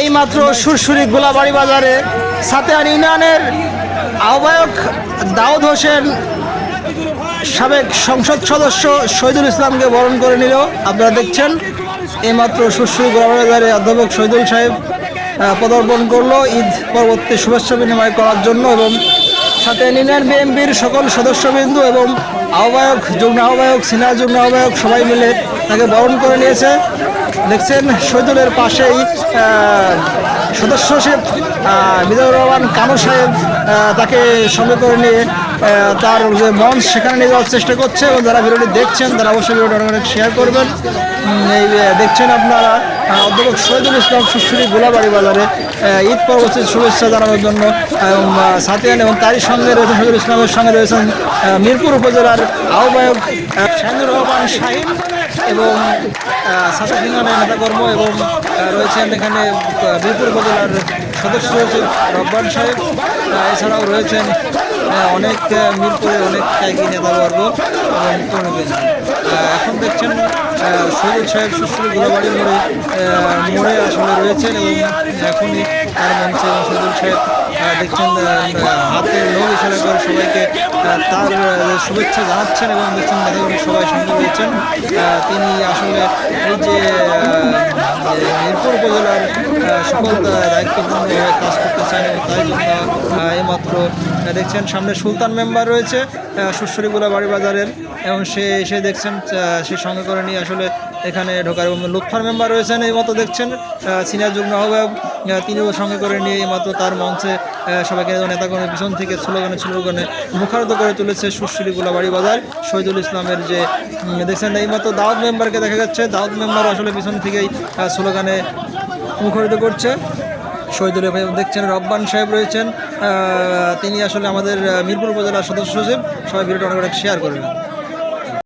এইমাত্র সুরসুরি গোলাবাড়ি বাজারে সাতেয়ান ইউনিয়নের আহ্বায়ক দাউদ হোসেন সাবেক সংসদ সদস্য শহীদুল ইসলামকে বরণ করে নিল। আপনারা দেখছেন, এইমাত্র গোলাবাড়ি বাজারে অধ্যাপক শহীদুল সাহেব পদার্পণ করল। ঈদ পরবর্তী শুভেচ্ছা বিনিময় করার জন্য এবং সাথে ইউনিয়ন বিএনপির সকল সদস্যবৃন্দ এবং আহ্বায়ক, যুগ্ম আহ্বায়ক, সিনিয়র যুগ্ম আহ্বায়ক সবাই মিলে তাকে বরণ করে নিয়েছে। দেখছেন শহীদুলের পাশেই সদস্য সচিব মিজানুর রহমান কানু সাহেব তাকে সঙ্গে করে নিয়ে তার যে মঞ্চ সেখানে নিয়ে যাওয়ার চেষ্টা করছে এবং যারা ভিডিওটি দেখছেন তারা অবশ্যই ভিডিওটি অনেক অনেক শেয়ার করবেন এই দেখছেন আপনারা অধ্যাপক শহীদুল ইসলাম সুশ্রী গোলাবাড়ি বাজারে ঈদ পরবর্তী শুভেচ্ছা জানানোর জন্য সাতিয়ান এবং তারই সঙ্গে রয়েছেন শহীদুল ইসলামের সঙ্গে রয়েছেন মিরপুর উপজেলার আহ্বায়ক আহ, শাহিনুর রহমান শাহিন এবং সাথে নেতাকর্ম এবং রয়েছেন এখানে মিরপুর উপজেলার সদস্য সচিব রব্বান সাহেব। এছাড়াও রয়েছেন অনেক মিরপুরে অনেক ত্যাগী নেতাবর্গ এবং এখন দেখছেন শহীদ সাহেব সুশ্রী গোলাবাড়ি মোড়ে মোড়ে আসলে রয়েছেন এবং এখনই তার মঞ্চে শহীদুল সাহেব দেখছেন হাতে লোক ইশারা করে সবাইকে তার শুভেচ্ছা জানাচ্ছেন এবং দেখছেন নেতাকর্মী সবাই সঙ্গে রয়েছেন। তিনি আসলে এই যে সকল কাজ করতে এইমাত্র দেখছেন সামনে সুলতান মেম্বার রয়েছে সুশ্বরীগুলা বাড়ি বাজারের এবং সে এসে দেখছেন সে সঙ্গে করে নিয়ে আসলে এখানে ঢোকার এবং লুৎফার মেম্বার রয়েছেন এই মতো দেখছেন সিনিয়র যুগ্ম আহ্বায়ক আহ, তিনিও সঙ্গে করে নিয়ে এইমাত্র তার মঞ্চে সবাইকে নেতাগণের পিছন থেকে স্লোগানে স্লোগানে মুখারত করে তুলেছে সুশ্রী গোলাবাড়ি বাজার শহীদুল ইসলামের যে দেখছেন এইমাত্র দাউদ মেম্বারকে দেখা যাচ্ছে দাউদ মেম্বার আসলে পিছন থেকেই স্লোগানে মুখরিত করছে। শহীদুল ভাই দেখছেন রব্বান সাহেব রয়েছেন। তিনি আসলে আমাদের মিরপুর উপজেলার সদস্য সচিব। সবাই ভিডিওটা অনেক শেয়ার করবেন।